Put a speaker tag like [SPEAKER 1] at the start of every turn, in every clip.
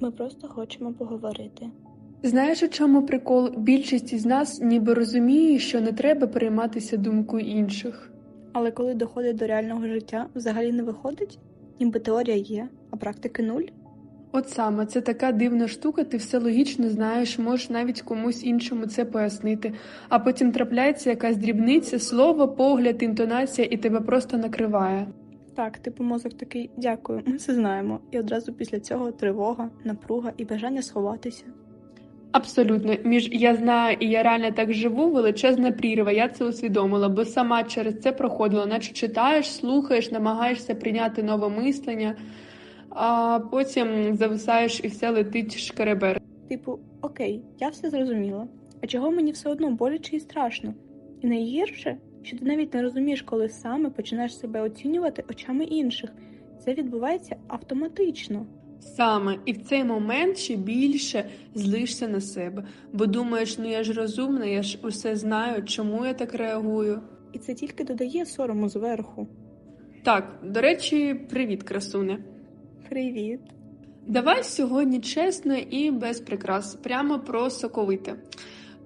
[SPEAKER 1] Ми просто хочемо поговорити.
[SPEAKER 2] Знаєш, у чому прикол? Більшість із нас ніби розуміє, що не треба перейматися думкою інших.
[SPEAKER 1] Але коли доходить до реального життя, взагалі не виходить, ніби теорія є, а практики нуль.
[SPEAKER 2] От саме, це така дивна штука, ти все логічно знаєш, можеш навіть комусь іншому це пояснити, а потім трапляється якась дрібниця, слово, погляд, інтонація, і тебе просто накриває.
[SPEAKER 1] Так, типу мозок такий дякую, ми все знаємо. І одразу після цього тривога, напруга і бажання сховатися.
[SPEAKER 2] Абсолютно, між я знаю і я реально так живу, величезна прірва. Я це усвідомила, бо сама через це проходила, наче читаєш, слухаєш, намагаєшся прийняти нове мислення, а потім зависаєш і все летить шкеребер.
[SPEAKER 1] Типу, окей, я все зрозуміла. А чого мені все одно боляче і страшно? І найгірше, що ти навіть не розумієш, коли саме починаєш себе оцінювати очами інших. Це відбувається автоматично.
[SPEAKER 2] Саме, і в цей момент ще більше злишся на себе, бо думаєш, ну я ж розумна, я ж усе знаю, чому я так реагую.
[SPEAKER 1] І це тільки додає сорому зверху.
[SPEAKER 2] Так, до речі, привіт, красуне.
[SPEAKER 1] Привіт.
[SPEAKER 2] Давай сьогодні чесно і без прикрас, прямо про соковите.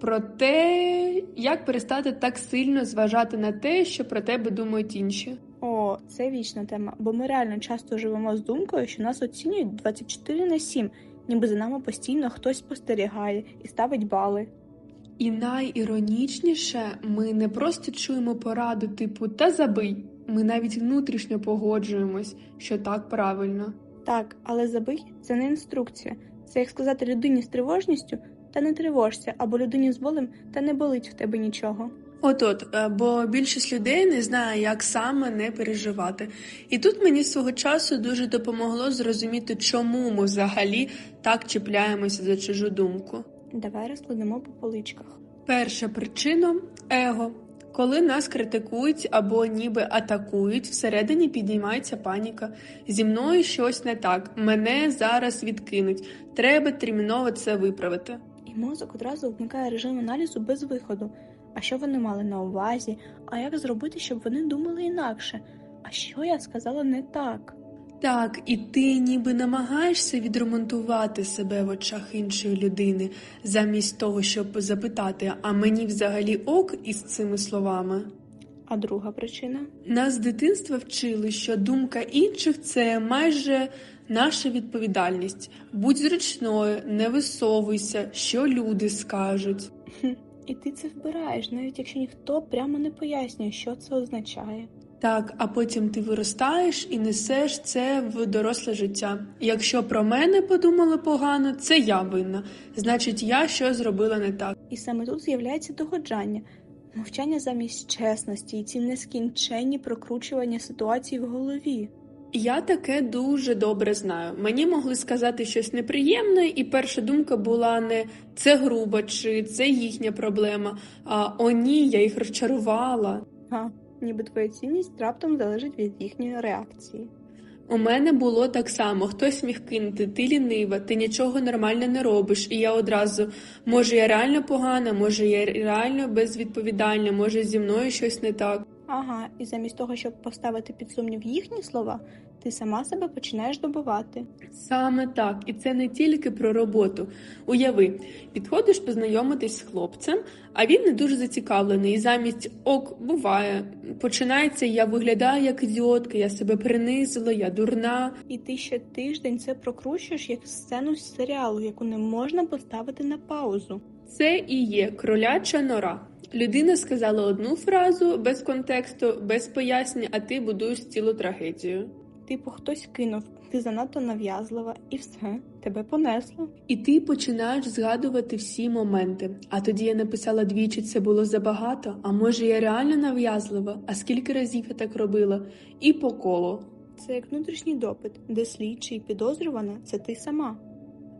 [SPEAKER 2] Про те, як перестати так сильно зважати на те, що про тебе думають інші.
[SPEAKER 1] О, це вічна тема, бо ми реально часто живемо з думкою, що нас оцінюють 24 на 7, ніби за нами постійно хтось спостерігає і ставить бали.
[SPEAKER 2] І найіронічніше, ми не просто чуємо пораду типу та забий. Ми навіть внутрішньо погоджуємось, що так правильно.
[SPEAKER 1] Так, але забий це не інструкція. Це як сказати людині з тривожністю та не тривожся, або людині з болем та не болить в тебе нічого.
[SPEAKER 2] От-от, е, бо більшість людей не знає, як саме не переживати. І тут мені свого часу дуже допомогло зрозуміти, чому ми взагалі так чіпляємося за чужу думку.
[SPEAKER 1] Давай розкладемо по поличках.
[SPEAKER 2] Перша причина его. Коли нас критикують або ніби атакують, всередині підіймається паніка. Зі мною щось не так, мене зараз відкинуть. Треба терміново це виправити.
[SPEAKER 1] І мозок одразу вмикає режим аналізу без виходу. А що вони мали на увазі? А як зробити, щоб вони думали інакше? А що я сказала не так?
[SPEAKER 2] Так, і ти ніби намагаєшся відремонтувати себе в очах іншої людини, замість того, щоб запитати, а мені взагалі ок із цими словами.
[SPEAKER 1] А друга причина?
[SPEAKER 2] Нас з дитинства вчили, що думка інших це майже наша відповідальність. Будь зручною, не висовуйся, що люди скажуть.
[SPEAKER 1] І ти це вбираєш, навіть якщо ніхто прямо не пояснює, що це означає.
[SPEAKER 2] Так, а потім ти виростаєш і несеш це в доросле життя. Якщо про мене подумали погано, це я винна. Значить, я щось зробила не так.
[SPEAKER 1] І саме тут з'являється догоджання, мовчання замість чесності і ці нескінченні прокручування ситуації в голові.
[SPEAKER 2] Я таке дуже добре знаю. Мені могли сказати щось неприємне, і перша думка була не це грубо чи це їхня проблема. А о ні, я їх розчарувала.
[SPEAKER 1] А, ніби твоя цінність раптом залежить від їхньої реакції.
[SPEAKER 2] У мене було так само. Хтось міг кинути, ти лінива, ти нічого нормально не робиш. І я одразу, може, я реально погана, може, я реально безвідповідальна, може зі мною щось не так.
[SPEAKER 1] Ага, і замість того, щоб поставити під сумнів їхні слова, ти сама себе починаєш добивати.
[SPEAKER 2] Саме так, і це не тільки про роботу. Уяви, підходиш познайомитись з хлопцем, а він не дуже зацікавлений. І замість ок буває. Починається, я виглядаю як ідіотка, я себе принизила, я дурна.
[SPEAKER 1] І ти ще тиждень це прокручуєш як сцену з серіалу, яку не можна поставити на паузу.
[SPEAKER 2] Це і є кроляча нора. Людина сказала одну фразу без контексту, без пояснень, а ти будуєш цілу трагедію.
[SPEAKER 1] Типу, хтось кинув, ти занадто нав'язлива, і все, тебе понесло.
[SPEAKER 2] І ти починаєш згадувати всі моменти. А тоді я написала двічі, це було забагато. А може я реально нав'язлива? А скільки разів я так робила? І по колу.
[SPEAKER 1] Це як внутрішній допит, де слідчий підозрювана це ти сама.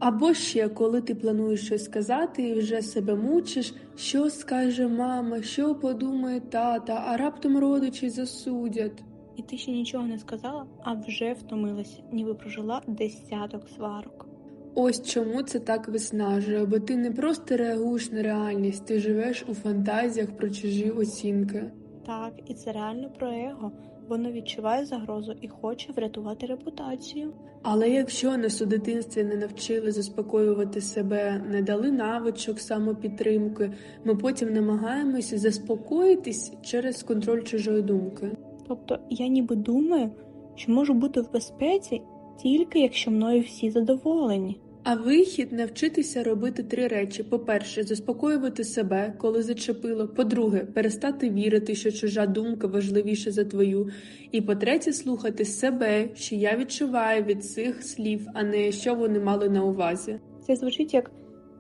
[SPEAKER 2] Або ще коли ти плануєш щось сказати і вже себе мучиш, що скаже мама, що подумає тата, а раптом родичі засудять.
[SPEAKER 1] І ти ще нічого не сказала, а вже втомилася, ніби прожила десяток сварок.
[SPEAKER 2] Ось чому це так виснажує, бо ти не просто реагуєш на реальність, ти живеш у фантазіях про чужі оцінки.
[SPEAKER 1] Так, і це реально про его. Воно відчуває загрозу і хоче врятувати репутацію.
[SPEAKER 2] Але якщо нас у дитинстві не навчили заспокоювати себе, не дали навичок самопідтримки, ми потім намагаємося заспокоїтись через контроль чужої думки.
[SPEAKER 1] Тобто я ніби думаю, що можу бути в безпеці тільки якщо мною всі задоволені.
[SPEAKER 2] А вихід навчитися робити три речі: по-перше, заспокоювати себе, коли зачепило. По-друге, перестати вірити, що чужа думка важливіша за твою. І по-третє, слухати себе, що я відчуваю від цих слів, а не що вони мали на увазі.
[SPEAKER 1] Це звучить як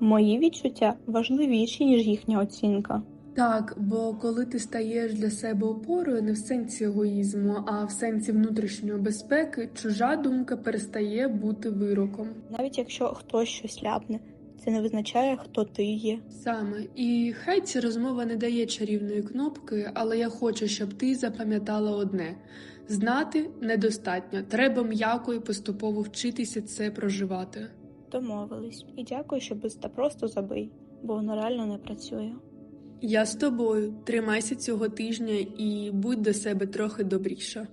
[SPEAKER 1] мої відчуття важливіші, ніж їхня оцінка.
[SPEAKER 2] Так, бо коли ти стаєш для себе опорою не в сенсі егоїзму, а в сенсі внутрішньої безпеки, чужа думка перестає бути вироком.
[SPEAKER 1] Навіть якщо хтось щось ляпне, це не визначає, хто ти є.
[SPEAKER 2] Саме і хай ця розмова не дає чарівної кнопки, але я хочу, щоб ти запам'ятала одне: знати недостатньо. Треба м'яко і поступово вчитися це проживати.
[SPEAKER 1] Домовились. І дякую, що без та просто забий, бо воно реально не працює.
[SPEAKER 2] Я з тобою. Тримайся цього тижня і будь до себе трохи добріша.